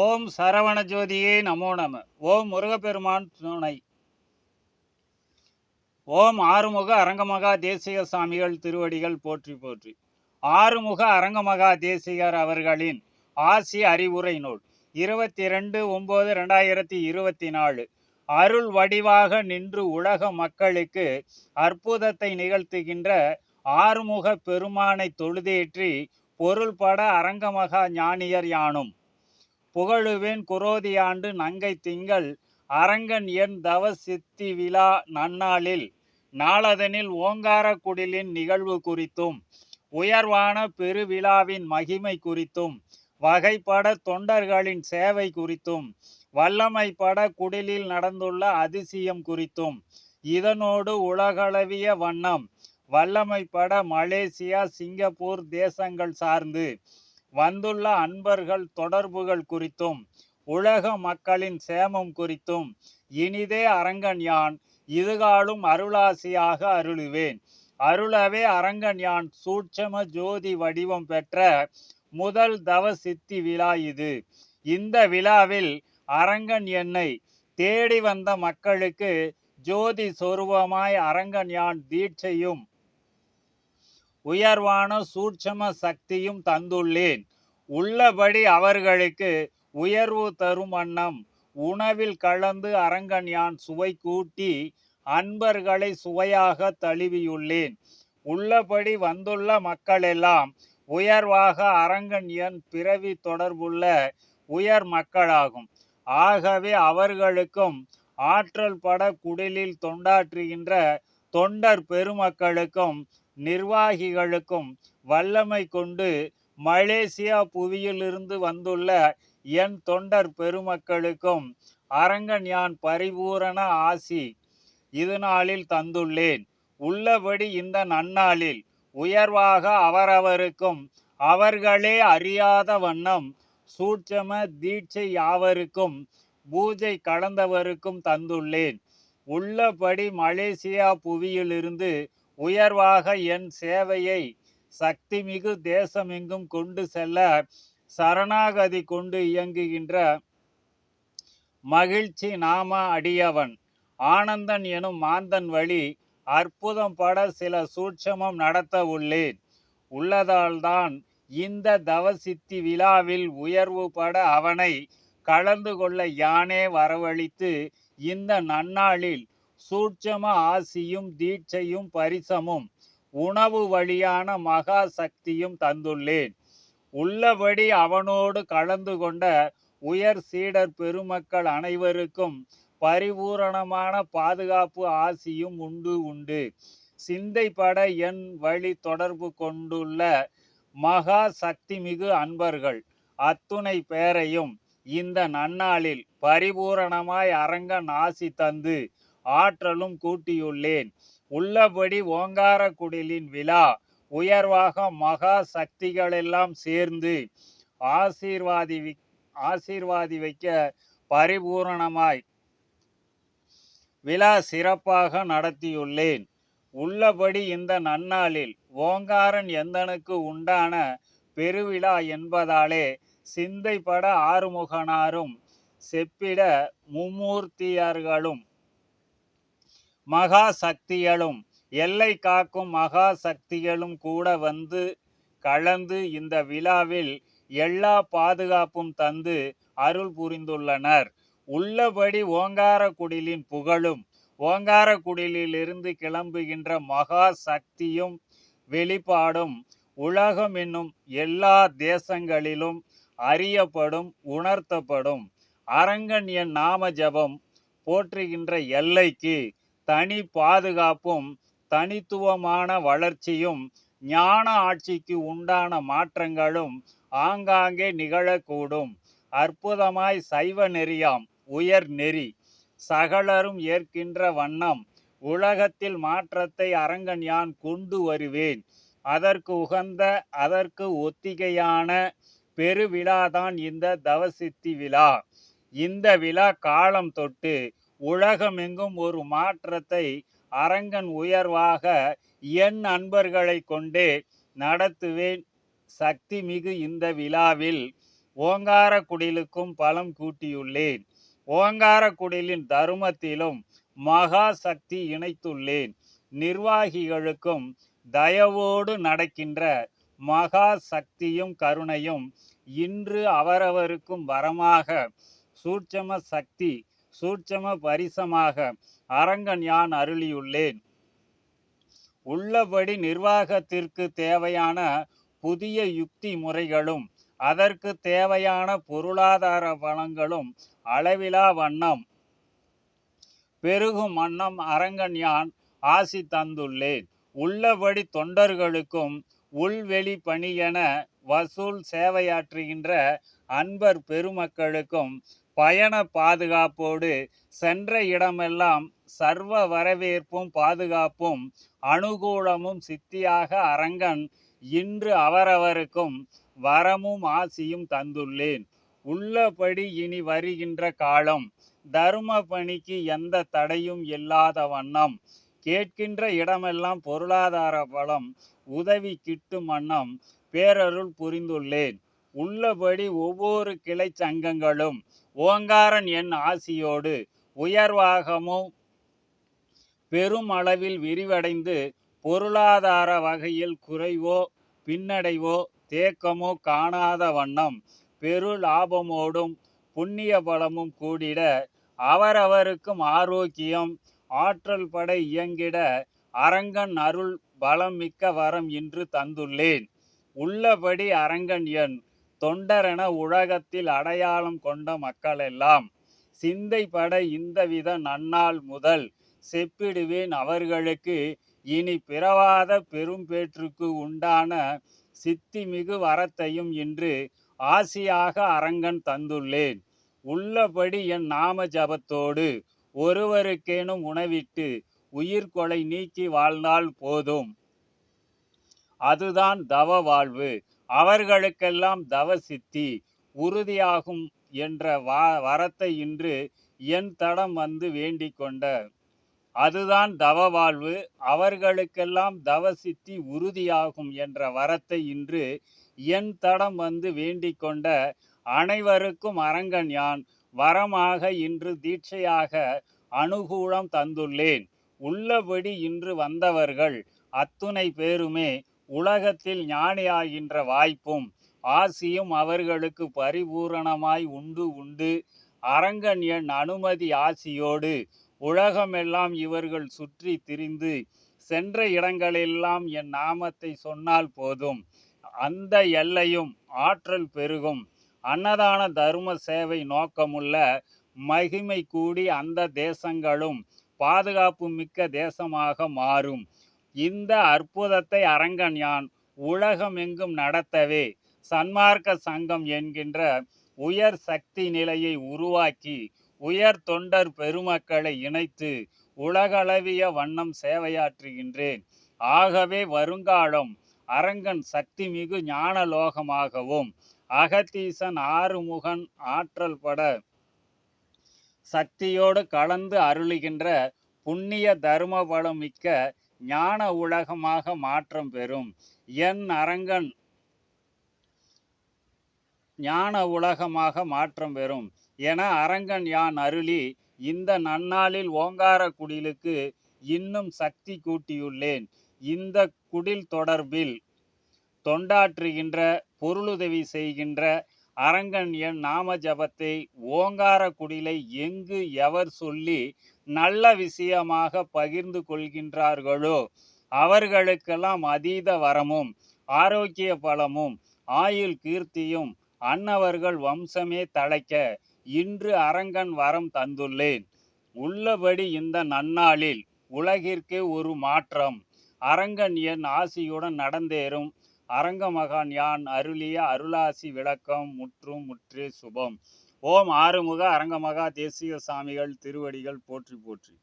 ஓம் சரவண ஜோதியே நமோ நம. ஓம் முருகப்பெருமான் துணை. ஓம் ஆறுமுக அரங்கமகா தேசிக சாமிகள் திருவடிகள் போற்றி போற்றி. ஆறுமுக அரங்கமகா தேசிகர் அவர்களின் ஆசி அறிவுரை நூல். இருபத்தி ரெண்டு ஒம்பது ரெண்டாயிரத்தி இருபத்தி நாலு அருள் வடிவாக நின்று உலக மக்களுக்கு அற்புதத்தை நிகழ்த்துகின்ற ஆறுமுக பெருமானை தொழுதேற்றி பொருள்பட அரங்கமகா ஞானியர் யானும். புகழுவேன் குரோதியாண்டு நங்கை திங்கள். அரங்கன் என் தவ சித்தி விழா நன்னாளில். நாளதனில் ஓங்கார குடிலின் நிகழ்வு குறித்தும் உயர்வான பெருவிழாவின் மகிமை குறித்தும் வகைப்பட தொண்டர்களின் சேவை குறித்தும் வல்லமைப்பட குடிலில் நடந்துள்ள அதிசயம் குறித்தும் இதனோடு உலகளவிய வண்ணம் வல்லமைப்பட மலேசியா சிங்கப்பூர் தேசங்கள் சார்ந்து வந்துள்ள அன்பர்கள் தொடர்புகள் குறித்தும் உலக மக்களின் சேமம் குறித்தும் இனிதே அரங்கன் யான் இதுகாலும் அருளாசியாக அருளுவேன். அருளவே அரங்கன் யான் சூட்சம ஜோதி வடிவம் பெற்ற முதல் தவ சித்தி விழா இது. இந்த விழாவில் அரங்கன் என்னை தேடி வந்த மக்களுக்கு ஜோதி சொருபமாய் அரங்கன் யான் தீட்சையும் உயர்வான சூட்சம சக்தியும் தந்துள்ளேன். உள்ளபடி அவர்களுக்கு உயர்வு தரும் வண்ணம். உணவில் கலந்து அரங்கன் யான் சுவை கூட்டி அன்பர்களை சுவையாக தழுவியுள்ளேன். உள்ளபடி வந்துள்ள மக்களெல்லாம் உயர்வாக அரங்கன் என் பிறவி தொடர்புள்ள உயர் மக்களாகும். ஆகவே அவர்களுக்கும் ஆற்றல் பட குடிலில் தொண்டாற்றுகின்ற தொண்டர் பெருமக்களுக்கும் நிர்வாகிகளுக்கும் வல்லமை கொண்டு மலேசியா புவியிலிருந்து வந்துள்ள என் தொண்டர் பெருமக்களுக்கும் அரங்கன் யான் பரிபூரண ஆசி இது நாளில் தந்துள்ளேன். உள்ளபடி இந்த நன்னாளில் உயர்வாக அவரவருக்கும் அவர்களே அறியாத வண்ணம் சூட்சம தீட்சை யாவருக்கும் பூஜை கடந்தவருக்கும் தந்துள்ளேன். உள்ளபடி மலேசியா புவியிலிருந்து உயர்வாக என் சேவையை சக்தி மிகு தேசமெங்கும் கொண்டு செல்ல சரணாகதி கொண்டு இயங்குகின்ற மகிழ்ச்சி நாம அடியவன். ஆனந்தன் எனும் மாந்தன் வழி அற்புதம் பட சில சூட்சமம் நடத்த உள்ளேன். உள்ளதால்தான் இந்த தவசித்தி விழாவில் உயர்வு பட அவனை கலந்து கொள்ள யானே வரவழைத்து இந்த நன்னாளில் சூட்சம ஆசியும் தீட்சையும் பரிசமும் உணவு வழியான மகா சக்தியும் தந்துள்ளேன். உள்ளபடி அவனோடு கலந்து கொண்ட உயர் சீடர் பெருமக்கள் அனைவருக்கும் பரிபூரணமான பாதுகாப்பு ஆசியும் உண்டு உண்டு. சிந்தைப்பட என் வழி தொடர்பு கொண்டுள்ள மகா சக்தி மிகு அன்பர்கள் அத்துணை பேரையும் இந்த நன்னாளில் பரிபூரணமாய் அரங்கன் ஆசி தந்து ஆற்றலும் கூட்டியுள்ளேன். உள்ளபடி ஓங்கார குடிலின் விழா உயர்வாக மகா சக்திகளெல்லாம் சேர்ந்து ஆசீர்வாதி ஆசீர்வாதி வைக்க பரிபூரணமாய் விழா சிறப்பாக நடத்தியுள்ளேன். உள்ளபடி இந்த நன்னாளில் ஓங்காரன் எந்தனுக்கு உண்டான பெருவிழா என்பதாலே சிந்தைப்பட ஆறுமுகனாரும் செப்பிட மும்மூர்த்தியர்களும் மகா சக்திகளும் எல்லை காக்கும் மகா சக்திகளும் கூட வந்து கலந்து இந்த விழாவில் எல்லா பாதுகாப்பும் தந்து அருள் புரிந்துள்ளனர். உள்ளபடி ஓங்காரக்குடிலின் புகழும் ஓங்காரக்குடிலிருந்து கிளம்புகின்ற மகா சக்தியும் வெளிப்பாடும் உலகம் என்னும் எல்லா தேசங்களிலும் அறியப்படும் உணர்த்தப்படும். அரங்கன் என் நாம ஜபம் போற்றுகின்ற எல்லைக்கு தனி பாதுகாப்பும் தனித்துவமான வளர்ச்சியும் ஞான ஆட்சிக்கு உண்டான மாற்றங்களும் ஆங்காங்கே நிகழக்கூடும். அற்புதமாய் சைவ நெறியாம் உயர் நெறி. சகலரும் ஏற்கின்ற வண்ணம் உலகத்தில் மாற்றத்தை அரங்கன் யான் கொண்டு வருவேன். அதற்கு உகந்த அதற்கு ஒத்திகையான பெருவிழாதான் இந்த தவசித்தி விழா. இந்த விழா காலம் தொட்டு உலகமெங்கும் ஒரு மாற்றத்தை அரங்கன் உயர்வாக என் அன்பர்களை கொண்டே நடத்துவேன். சக்தி மிகு இந்த விழாவில் ஓங்காரக்குடிலுக்கும் பலம் கூட்டியுள்ளேன். ஓங்காரக்குடிலின் தருமத்திலும் மகா சக்தி இணைத்துள்ளேன். நிர்வாகிகளுக்கும் தயவோடு நடக்கின்ற மகா சக்தியும் கருணையும் இன்று அவரவருக்கும் வரமாக சூட்சம சக்தி சூட்சம பரிசமாக அரங்கன் யான் அருளியுள்ளேன். உள்ளபடி நிர்வாகத்திற்கு தேவையான புதிய யுக்தி முறைகளும் அதற்கு தேவையான பொருளாதார வளங்களும் அளவிலா வண்ணம் பெருகும் வண்ணம் அரங்கன் யான் ஆசி தந்துள்ளேன். உள்ளபடி தொண்டர்களுக்கும் உள்வெளி பணியென வசூல் சேவையாற்றுகின்ற அன்பர் பெருமக்களுக்கும் பயண பாதுகாப்போடு சென்ற இடமெல்லாம் சர்வ வரவேற்பும் பாதுகாப்பும் அனுகூலமும் சித்தியாக அரங்கன் இன்று அவரவருக்கும் வரமும் ஆசியும் தந்துள்ளேன். உள்ளபடி இனி வருகின்ற காலம் தர்ம பணிக்கு எந்த தடையும் இல்லாத வண்ணம். கேட்கின்ற இடமெல்லாம் பொருளாதார பலம் உதவி கிட்டும் வண்ணம் பேரருள் புரிந்துள்ளேன். உள்ளபடி ஒவ்வொரு கிளை சங்கங்களும் ஓங்காரன் என் ஆசியோடு உயர்வாகமும் பெருமளவில் விரிவடைந்து பொருளாதார வகையில் குறைவோ பின்னடைவோ தேக்கமோ காணாத வண்ணம் பெரு லாபமோடும் புண்ணிய பலமும் கூடிட அவரவருக்கும் ஆரோக்கியம் ஆற்றல் படை இயங்கிட அரங்கன் அருள் பலம் மிக்க வரம் இன்று தந்துள்ளேன். உள்ளபடி அரங்கன் என் தொண்டரென உலகத்தில் அடையாளம் கொண்ட மக்களெல்லாம் சிந்தைப்பட இந்தவித நன்னாள் முதல் செப்பிடுவேன் அவர்களுக்கு இனி பிறவாத பெரும்பேற்றுக்கு உண்டான சித்திமிகு வரத்தையும் இன்று ஆசியாக அரங்கன் தந்துள்ளேன். உள்ளபடி என் நாம ஜபத்தோடு ஒருவருக்கேனும் உணவிட்டு உயிர்கொலை நீக்கி வாழ்ந்தால் போதும். அதுதான் தவ வாழ்வு. அவர்களுக்கெல்லாம் தவசித்தி உறுதியாகும் என்ற வா வரத்தை இன்று என் தடம் வந்து வேண்டிக் கொண்ட. அதுதான் தவ வாழ்வு அவர்களுக்கெல்லாம் தவ சித்தி உறுதியாகும் என்ற வரத்தை இன்று என் தடம் வந்து வேண்டிக் கொண்ட அனைவருக்கும் அரங்கன் யான் வரமாக இன்று தீட்சையாக அனுகூலம் தந்துள்ளேன். உள்ளபடி இன்று வந்தவர்கள் அத்துணை பேருமே உலகத்தில் ஞானியாகின்ற வாய்ப்பும் ஆசியும் அவர்களுக்கு பரிபூரணமாய் உண்டு உண்டு. அரங்கன் என் அனுமதி ஆசியோடு உலகமெல்லாம் இவர்கள் சுற்றி திரிந்து சென்ற இடங்களெல்லாம் என் நாமத்தை சொன்னால் போதும். அந்த எல்லையும் ஆற்றல் பெருகும். அன்னதான தர்ம சேவை நோக்கமுள்ள மகிமை கூடி அந்த தேசங்களும் பாதுகாப்பு மிக்க தேசமாக மாறும். இந்த அற்புதத்தை அரங்கன் யான் உலகமெங்கும் நடத்தவே. சன்மார்க்க சங்கம் என்கின்ற உயர் சக்தி நிலையை உருவாக்கி உயர் தொண்டர் பெருமக்களை இணைத்து உலகளவிய வண்ணம் சேவையாற்றுகின்றேன். ஆகவே வருங்காலம் அரங்கன் சக்தி மிகு ஞானலோகமாகவும் அகத்தீசன் ஆறுமுகன் ஆற்றல் பட சக்தியோடு கலந்து அருளுகின்ற புண்ணிய தர்ம பலம் மிக்க ஞான உலகமாக மாற்றம் பெறும். என் அரங்கன் ஞான உலகமாக மாற்றம் பெறும். என அரங்கன் யான் அருளி இந்த நன்னாளில் ஓங்கார குடிலுக்கு இன்னும் சக்தி கூட்டியுள்ளேன். இந்த குடில் தொடர்பில் தொண்டாற்றுகின்ற பொருளுதவி செய்கின்ற அரங்கன் என் நாம ஜபத்தை ஓங்கார குடிலை எங்கு எவர் சொல்லி நல்ல விஷயமாக பகிர்ந்து கொள்கின்றார்களோ? அவர்களுக்கெல்லாம் அதீத வரமும் ஆரோக்கிய பலமும் ஆயுள் கீர்த்தியும் அன்னவர்கள் வம்சமே தழைக்க இன்று அரங்கன் வரம் தந்துள்ளேன். உள்ளபடி இந்த நன்னாளில் உலகிற்கே ஒரு மாற்றம். அரங்கன் என் ஆசியுடன் நடந்தேறும். அரங்கமகான் யான் அருளிய அருளாசி விளக்கம் முற்றும் முற்றே சுபம். ஓம் ஆறுமுக அரங்கமகா தேசிய சாமிகள் திருவடிகள் போற்றி போற்றி.